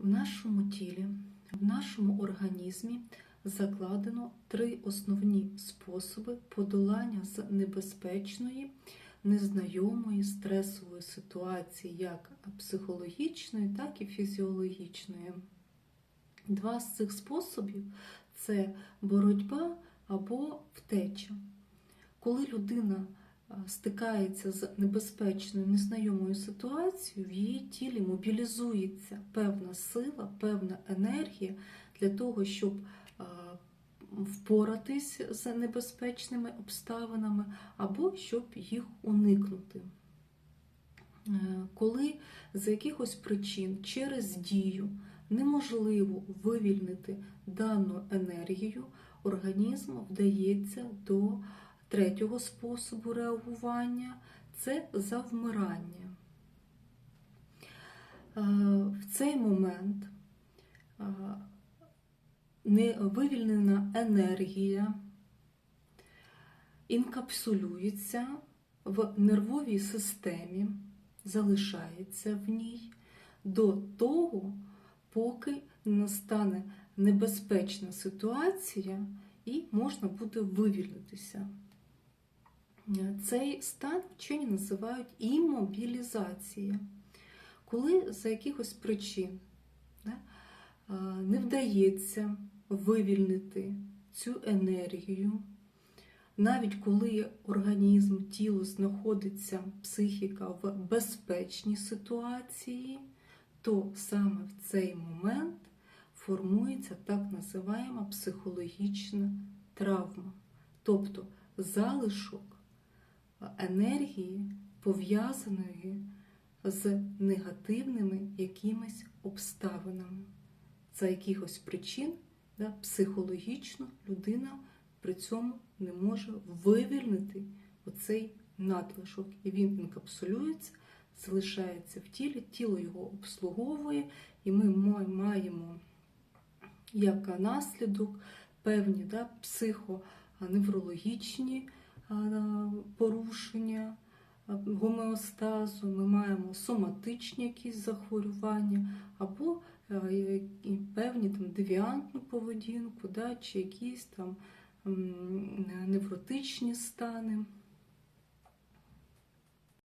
В нашому тілі, в нашому організмі закладено три основні способи подолання з небезпечної, незнайомої стресової ситуації, як психологічної, так і фізіологічної. Два з цих способів це боротьба або втеча. Коли людина стикається з небезпечною незнайомою ситуацією, в її тілі мобілізується певна сила, певна енергія для того, щоб впоратись з небезпечними обставинами або щоб їх уникнути. Е, Коли з якихось причин через дію неможливо вивільнити дану енергію, організм вдається до третього способу реагування це завмирання. Е, В цей момент е, невивільнена енергія інкапсулюється в нервовій системі, залишається в ній до того, поки не настане небезпечна ситуація і можна буде вивільнитися. Цей стан вчені називають іммобілізація. Коли за якихось причин да, не вдається вивільнити цю енергію, навіть коли організм, тіло знаходиться, психіка в безпечній ситуації, то саме в цей момент формується так називаємо психологічна травма, тобто залишок енергії, пов'язаної з негативними якимись обставинами. За якихось причин да, психологічно людина при цьому не може вивільнити оцей надлишок. І він інкапсулюється, залишається в тілі, тіло його обслуговує, і ми маємо як наслідок певні да, психоневрологічні порушення гомеостазу, ми маємо соматичні якісь захворювання, або певні там девіантну поведінку, да, чи якісь там невротичні стани.